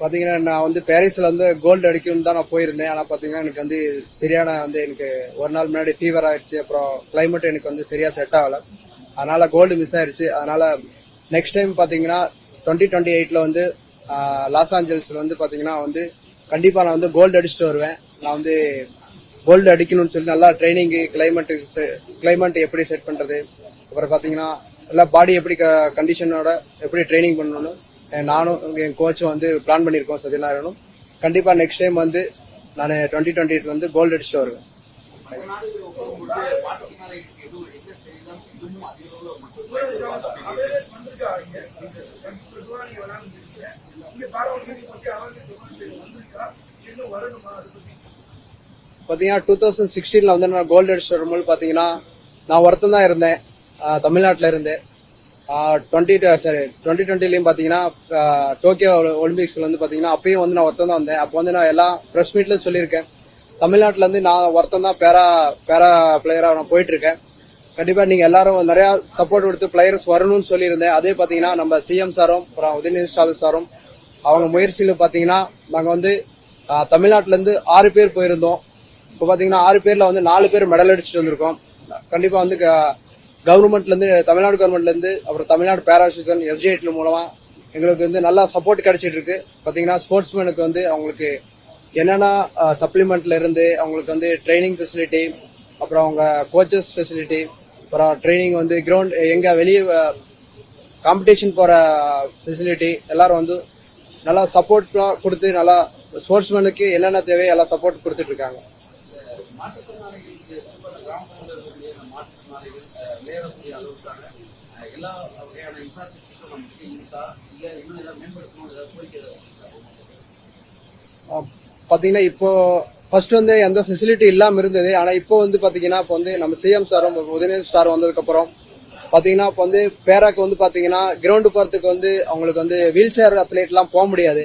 பாத்தீங்கன்னா நான் வந்து பாரிஸ்ல வந்து கோல்டு அடிக்கணும்னு தான் நான் போயிருந்தேன். ஆனா பாத்தீங்கன்னா எனக்கு வந்து சரியான வந்து எனக்கு ஒரு நாள் முன்னாடி ஃபீவர் ஆயிடுச்சு. அப்புறம் கிளைமேட் எனக்கு வந்து சரியா செட் ஆகல. அதனால கோல்டு மிஸ் ஆயிடுச்சு அதனால நெக்ஸ்ட் டைம் பாத்தீங்கன்னா டுவெண்ட்டி டுவெண்ட்டி எயிட்ல வந்து லாஸ் ஆஞ்சல்ஸ்ல வந்து பாத்தீங்கன்னா வந்து கண்டிப்பா நான் வந்து கோல்டு அடிச்சுட்டு வருவேன். நான் வந்து கோல்டு அடிக்கணும்னு சொல்லி நல்லா ட்ரைனிங் கிளைமேட் கிளைமேட் எப்படி செட் பண்றது? அப்புறம் பாத்தீங்கன்னா எல்லா பாடி எப்படி கண்டிஷனோட எப்படி ட்ரைனிங் பண்ணணும்? நானும் என் கோச்சும் வந்து பிளான் பண்ணியிருக்கோம் சத்யநாராயணும் கண்டிப்பா நெக்ஸ்ட் டைம் வந்து நான் டுவெண்ட்டி டுவெண்ட்டி வந்து கோல்டு அடிச்சுட்டு வருவேன். பார்த்தீங்கன்னா டூ தௌசண்ட் சிக்ஸ்டீனில் வந்து நான் கோல்டு அடிச்சுட்டு வரும்போது பார்த்தீங்கன்னா நான் ஒருத்தன் தான் இருந்தேன். தமிழ்நாட்டில் இருந்தேன். டுவெண்ட்டி சாரி டுவெண்ட்டி டுவெண்ட்டிலையும் பாத்தீங்கன்னா டோக்கியோ ஒலிம்பிக்ஸ்ல வந்து பாத்தீங்கன்னா அப்பயும் வந்து நான் ஒருத்தன் தான் வந்தேன். அப்போ வந்து நான் எல்லா பிரஸ் மீட்ல சொல்லியிருக்கேன். தமிழ்நாட்டுல இருந்து நான் ஒருத்தன் தான் பேரா பேரா பிளேயரா நான் போயிட்டு இருக்கேன் கண்டிப்பா நீங்க எல்லாரும் நிறைய சப்போர்ட் கொடுத்து பிளேயர்ஸ் வரணும்னு சொல்லியிருந்தேன். அதே பாத்தீங்கன்னா நம்ம சிஎம் சாரும் அப்புறம் உதயநிதி ஸ்டாலின் சாரும் அவங்க முயற்சியில் பாத்தீங்கன்னா நாங்க வந்து தமிழ்நாட்டிலேருந்து தமிழ்நாட்டுல இருந்து ஆறு பேர் போயிருந்தோம். இப்போ பாத்தீங்கன்னா ஆறு பேர்ல வந்து நாலு பேர் மெடல் அடிச்சுட்டு வந்திருக்கோம். கண்டிப்பா வந்து கவர்மெண்ட்லேருந்து தமிழ்நாடு கவர்மெண்ட்லேருந்து அப்புறம் தமிழ்நாடு பேரா அசோசியேஷன் மூலமாக எங்களுக்கு வந்து நல்லா சப்போர்ட் கிடைச்சிட்டு இருக்கு பாத்தீங்கன்னா ஸ்போர்ட்ஸ்மேனுக்கு வந்து அவங்களுக்கு என்னென்ன சப்ளிமெண்ட்ல இருந்து அவங்களுக்கு வந்து ட்ரைனிங் ஃபெசிலிட்டி அப்புறம் அவங்க கோச்சஸ் ஃபெசிலிட்டி அப்புறம் ட்ரைனிங் வந்து கிரவுண்ட் எங்கே வெளியே காம்படிஷன் போகிற ஃபெசிலிட்டி எல்லாரும் வந்து நல்லா சப்போர்ட்லாம் கொடுத்து நல்லா ஸ்போர்ட்ஸ்மேனுக்கு என்னென்ன தேவையோ எல்லாம் சப்போர்ட் கொடுத்துட்டு இருக்காங்க விளையாடக்கூடிய அளவுக்கான எல்லா வகையான இன்ஃப்ராஸ்ட்ரக்சரும் நமக்கு இருக்கா இல்லை இன்னும் ஏதாவது மேம்படுத்தணும் ஏதாவது கோரிக்கை ஏதாவது இப்போ ஃபர்ஸ்ட் வந்து எந்த ஃபெசிலிட்டி இல்லாம இருந்தது. ஆனா இப்போ வந்து பாத்தீங்கன்னா இப்போ வந்து நம்ம சிஎம் சாரும் உதயநிதி சார் வந்ததுக்கு அப்புறம் பாத்தீங்கன்னா இப்போ வந்து பேராக்கு வந்து பாத்தீங்கன்னா கிரவுண்டு போறதுக்கு வந்து அவங்களுக்கு வந்து வீல் சேர் அத்லெட் எல்லாம் போக முடியாது.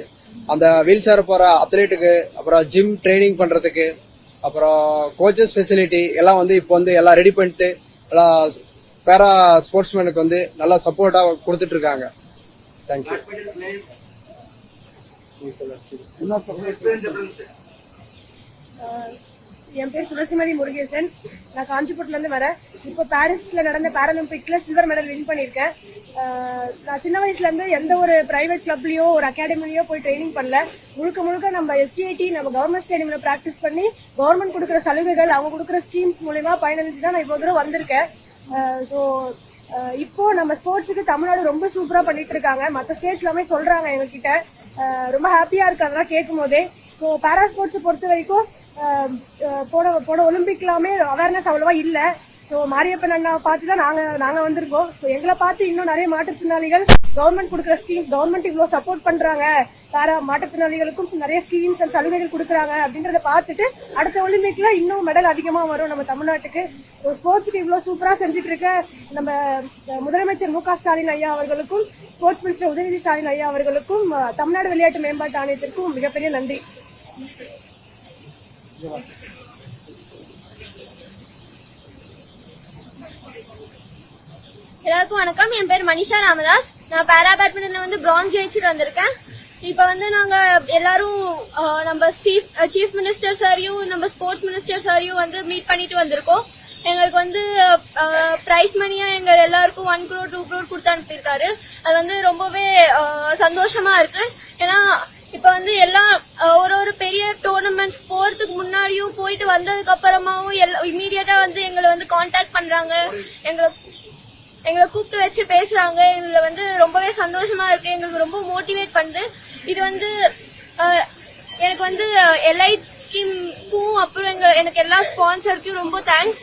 அந்த வீல் சேர் போற அத்லெட்டுக்கு அப்புறம் ஜிம் ட்ரைனிங் பண்றதுக்கு அப்புறம் கோச்சஸ் ஃபெசிலிட்டி எல்லாம் வந்து இப்போ வந்து எல்லாம் ரெடி பண்ணிட்டு எல்லாம் பேரா ஸ்போர்ட்ஸ்மேனுக்கு வந்து நல்லா சப்போர்ட்டா கொடுத்துட்டு இருக்காங்க தேங்க்யூ ஆஹ் என் பேர் துளசிமதி முருகேசன். நான் காஞ்சிபுரத்துல இருந்து வரேன். இப்போ பாரிஸ்ல நடந்த பாராலிம்பிக்ஸ்ல சில்வர் மெடல் வின் பண்ணிருக்கேன் ஆஹ் நான் சின்ன வயசுல இருந்து எந்த ஒரு பிரைவேட் கிளப்லயோ ஒரு அகாடமிலயோ போய் ட்ரைனிங் பண்ணல. முழுக்க முழுக்க நம்ம எஸ்டிஐடி நம்ம கவர்மெண்ட் ஸ்டேடியம்ல பிராக்டிஸ் பண்ணி கவர்மெண்ட் கொடுக்குற சலுகைகள் அவங்க கொடுக்குற ஸ்கீம்ஸ் மூலயமா பயனளிச்சு தான் நான் இவ்வளவு தூரம் வந்திருக்கேன். ஸோ இப்போ நம்ம ஸ்போர்ட்ஸுக்கு தமிழ்நாடு ரொம்ப சூப்பரா பண்ணிட்டு இருக்காங்க மத்த ஸ்டேட்ஸ் எல்லாமே சொல்றாங்க எங்ககிட்ட. ஆஹ் ரொம்ப ஹாப்பியா இருக்கு அதெல்லாம் கேட்கும் போதே ஸோ பேரா ஸ்போர்ட்ஸ் பொறுத்த வரைக்கும் ஆஹ் போன போன ஒலிம்பிக் எல்லாமே அவேர்னஸ் அவ்வளவா இல்ல. ஸோ மாரியப்பன் அண்ணா பார்த்து தான் நாங்க நாங்க வந்திருக்கோம். ஸோ எங்களை பார்த்து இன்னும் நிறைய மாற்றுத்திறனாளிகள் கவர்மெண்ட் கொடுக்குற ஸ்கீம்ஸ் கவர்மெண்ட் இவ்வளவு சப்போர்ட் பண்றாங்க. வேற மாற்றுத்திறனாளிகளுக்கும் நிறைய ஸ்கீம்ஸ் அண்ட் சலுகைகள் கொடுக்குறாங்க அப்படின்றத பார்த்துட்டு அடுத்த ஒலிம்பிக்ல இன்னும் மெடல் அதிகமா வரும் நம்ம தமிழ்நாட்டுக்கு. ஸோ ஸ்போர்ட்ஸ்க்கு இவ்வளவு சூப்பரா செஞ்சுட்டு இருக்க நம்ம முதலமைச்சர் மு க ஸ்டாலின் ஐயா அவர்களுக்கும் ஸ்போர்ட்ஸ் மினிஸ்டர் உதயநிதி ஸ்டாலின் ஐயா அவர்களுக்கும் தமிழ்நாடு விளையாட்டு மேம்பாட்டு ஆணையத்திற்கும் மிகப்பெரிய நன்றி. எல்லாருக்கும் வணக்கம். என் பேர் மனிஷா ராமதாஸ். நான் பேரா பேட்மிண்டன்ல வந்து பிரான்ஸ் ஜெயிச்சுட்டு வந்திருக்கேன். இப்ப வந்து நாங்க எல்லாரும் நம்ம சீஃப் சீஃப் மினிஸ்டர் சாரையும் நம்ம ஸ்போர்ட்ஸ் மினிஸ்டர் சாரையும் வந்து மீட் பண்ணிட்டு வந்திருக்கோம். எங்களுக்கு வந்து பிரைஸ் மணியா எங்க எல்லாருக்கும் ஒன் குரோர் டூ குரோர் கொடுத்து அனுப்பியிருக்காரு. அது வந்து ரொம்பவே சந்தோஷமா இருக்கு. ஏன்னா இப்ப வந்து எல்லாம் ஒரு ஒரு பெரிய டோர்னமெண்ட்ஸ் போறதுக்கு முன்னாடியும் போயிட்டு வந்ததுக்கு அப்புறமாவும் இமீடியட்டா வந்து எங்களை வந்து காண்டாக்ட் பண்றாங்க. எங்களை எங்களை கூப்பிட்டு வச்சு பேசுறாங்க. எங்களை வந்து ரொம்பவே சந்தோஷமா இருக்கு. எங்களுக்கு ரொம்ப மோட்டிவேட் பண்ணுது. இது வந்து எனக்கு வந்து எல்ஐ ஸ்கீம்க்கும் அப்புறம் எங்க எனக்கு எல்லா ஸ்பான்சருக்கும் ரொம்ப தேங்க்ஸ்